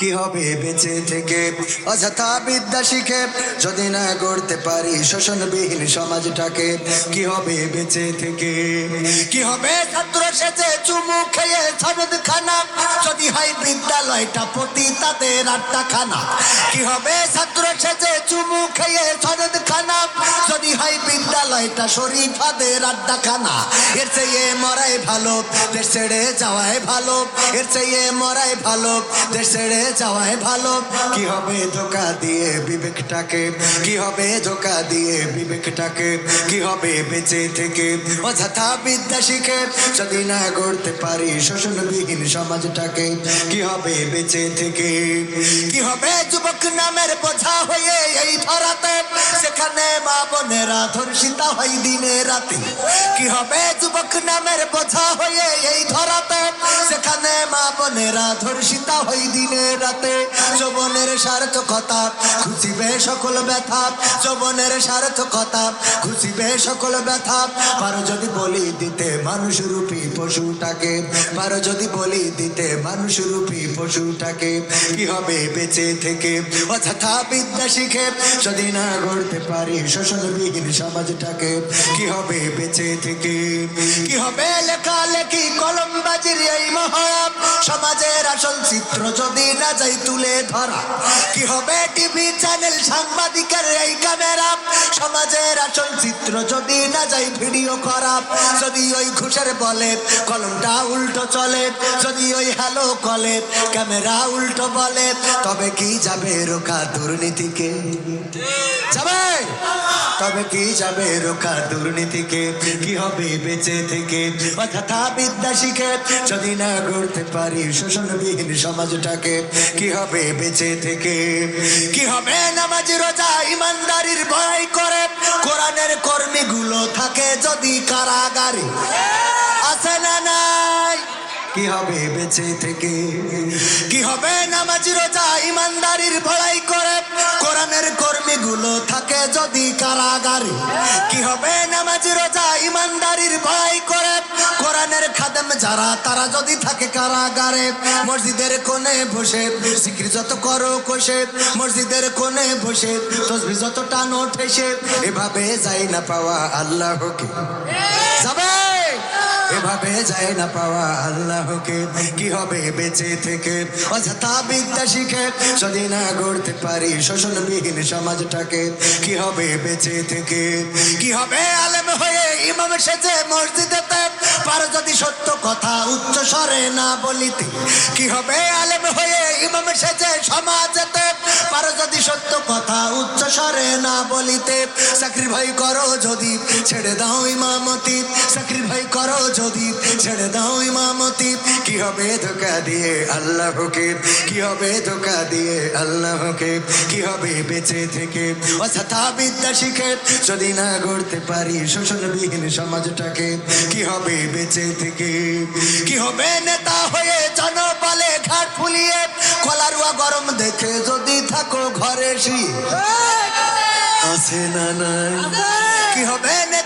কি হবে বেঁচে থেকে? অযথা বিদ্যা শিখে যদি না গড়তে পারি শোষণবিহীন সমাজটাকে, কি হবে বেঁচে থেকে? কি হবে ছাত্র সেজে চুমু খেয়ে সনদ খানা যদি হয় বিদ্যালয়টা প্রতি তাদের আটটা খানা কি হবে ছাত্র সেজে চুমু খেয়ে সনদ খানা যদি হয় বিদ্যালয়টা শরীফাদের আড্ডা খানা এর চেয়ে মরাই ভালো, দেশ ছেড়ে যাওয়াই ভালো। এর চেয়ে মরাই ভালো, দেশ ছেড়ে যাওয়াই ভালো। কি হবে ধোকা দিয়ে বিবেকটাকে? কি হবে ধোকা দিয়ে বিবেকটাকে? কি হবে বেঁচে থেকে? অযথা বিদ্যা শিখে যদি না গড়তে পারি শোষণবিহীন সমাজটাকে, কি হবে বেঁচে থেকে? কি হবে যুবক নামের বোঝা হয়ে এই ধরাতে? সেখানে মা বোনেরা ধর্ষিতা হয় দিনে রাতে। কি হবে যুবক নামের বোঝা হয়ে এই ধরাতে? সেখানে মা বোনেরা ধর্ষিতা হয় দিনে রাতে। যৌবনের সার্থকতা খুঁজিবে সকল ব্যথা। যৌবনের সার্থকতা খুঁজিবে সকল ব্যথা। পারো যদি বলি দিতে মানুষ রূপী পশুটাকে। পারো যদি বলি দিতে মানুষ রূপী পশুটাকে। কি হবে বেঁচে থেকে? অযথা বিদ্যা শিখে যদি না গড়তে পারি শোষণবিহীন সমাজটাকে। কি হবে বেঁচে থেকে? কি হবে লেখালেখি কলমবাজির এই মহাব সমাজের আসল চিত্র যদি না যাই তুলে ধরা, কি হবে টিভি চ্যানেল, সাংবাদিকের এই ক্যামেরা? সমাজের আসল চিত্র যদি না যাই ভিডিও করা যদি ওই ঘুষের বলে কলমটা উল্টো চলে, যদি ওই হ্যালো কলে ক্যামেরা উল্টো বলে, তবে কি যাবে রোকা দুর্নীতিকে? যাবে! তবে কি যাবে রোকা দুর্নীতিকে? কি হবে বেঁচে থেকে? অযথা বিদ্যা শিখে যদি না গড়তে পারি, শোষণবিহীন সমাজটাকে কি হবে বেঁচে থেকে? কি হবে নামাজ, রোজা, ইমানদারির ভয় করে? কোরআনের কর্মীগুলো থাকে যদি কারাগারে। আছে না নাই? কি হবে বেঁচে থেকে? কি হবে নামাজ, রোজা, ইমানদারির ভড়াই করে? কোরআনের কর্মীগুলো থাকে যদি কারাগারে। কি হবে নামাজ, রোজা, ইমানদারির ভয় করে যারা, তারা যদি থাকে কারাগারে, মসজিদের কোণে বসে সিক্রি যত করো কষে, মসজিদের কোণে বসে, তসবি যত টানো ঠেসে এভাবে যাই না পাওয়া আল্লাহকে। যাবে? এভাবে যায় না পাওয়া আল্লাহকে। কি হবে বেঁচে থেকে? অযথা বিদ্যা শিখে, যদি না গড়তে পারি শোষণবিহীন সমাজটাকে, কি হবে বেঁচে থেকে? কি হবে আলেম হয়ে ইমাম সেজে মসজিদেতে পারো যদি সত্য কথা উচ্চ স্বরে না বলিতে কি হবে? আলেম হয়ে ইমাম সেজে সমাজেতে। পারো যদি সত্য কথা উচ্চ স্বরে না বলিতে, চাকরি ভাই করো যদি ছেড়ে দাও ইমামতি। চাকরি ভাই করো যদি ছেড়ে দাও ইমামতি। কি হবে ধোকা দিয়ে আল্লাহকে কি হবে ধোকা দিয়ে আল্লাহকে কি হবে বেঁচে থেকে? অযথা বিদ্যা শিখে যদি না গড়তে পারি শোষণবিহীন সমাজটাকে, কি হবে বেঁচে থেকে। কি হবে নেতা হয়ে জনপালে ঘাট ফুলিয়ে? কলারুয়া গরম দেখে যদি থাকো ঘরে শুয়ে। আছে না নাই? কি হবে নেতা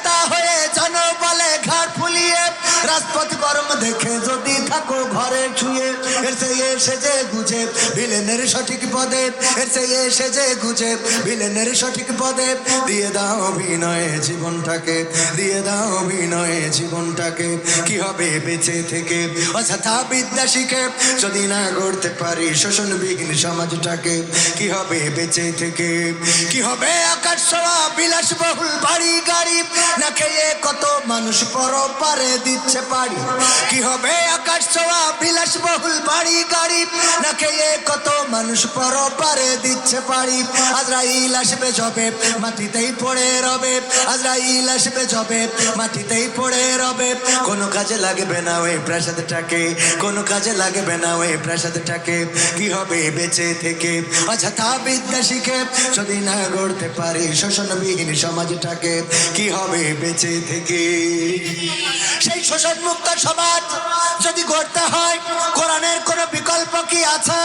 রাজপথ গরম দেখে যদি থাকো ঘরে ছুঁয়ে, এর চেয়ে সেজে গুজে, ভিলেনের সঠিক পদে, এর চেয়ে সেজে গুজে, ভিলেনের সঠিক পদে। দিয়ে দাও অভিনয়ে জীবনটাকে, দিয়ে দাও অভিনয়ে জীবনটাকে, কি হবে বেঁচে থেকে? অযথা বিদ্যা শিখে, যদি না গড়তে পারি শোষণবিহীন সমাজটাকে, কি হবে বেঁচে থেকে? কি হবে আকাশ ছোঁয়া, বিলাসবহুল বাড়ি গাড়ি না খেয়ে কত মানুষ পর পারে দিচ্ছে পারি কি হবে আকাশ ছোঁয়া বিলাসবহুল বাড়ি গাড়ি। না খেয়ে কত মানুষ পর পারে দিচ্ছে পারি আজরাইল আসবে জবে মাটিতেই পড়ে রবে। আজরাইল আসবে জবে মাটিতেই পড়ে রবে। কোনো কাজে লাগবে না ওই প্রাসাদটাকে, কোনো কাজে লাগবে না ওই প্রাসাদটাকে। কি হবে বেঁচে থেকে? অযথা বিদ্যা শিখে যদি না গড়তে পারি শোষণবিহীন সমাজটাকে, কি হবে বেঁচে থেকে? সেই শোষণ মুক্ত সমাজ। যদি গড়তে হয়, কোরআনের কোনো বিকল্প কি আছে?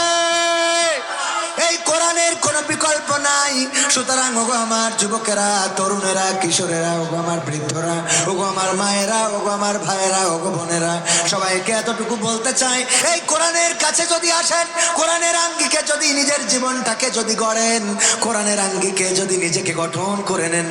এই কোরআনের কোনো বিকল্প নাই। সুতরাং, ওগো আমার যুবকেরা, তরুণেরা, কিশোরেরা, ওগো আমার বৃদ্ধরা, ওগো আমার মায়েরা, ওগো আমার ভাইয়েরা, ওগো বোনেরা, সবাইকে এতটুকু বলতে চাই, এই কোরআনের কাছে যদি আসেন, কোরআনের আঙ্গিকে যদি নিজের জীবনটাকে যদি গড়েন, কোরআনের আঙ্গিকে যদি নিজেকে গঠন করে নেন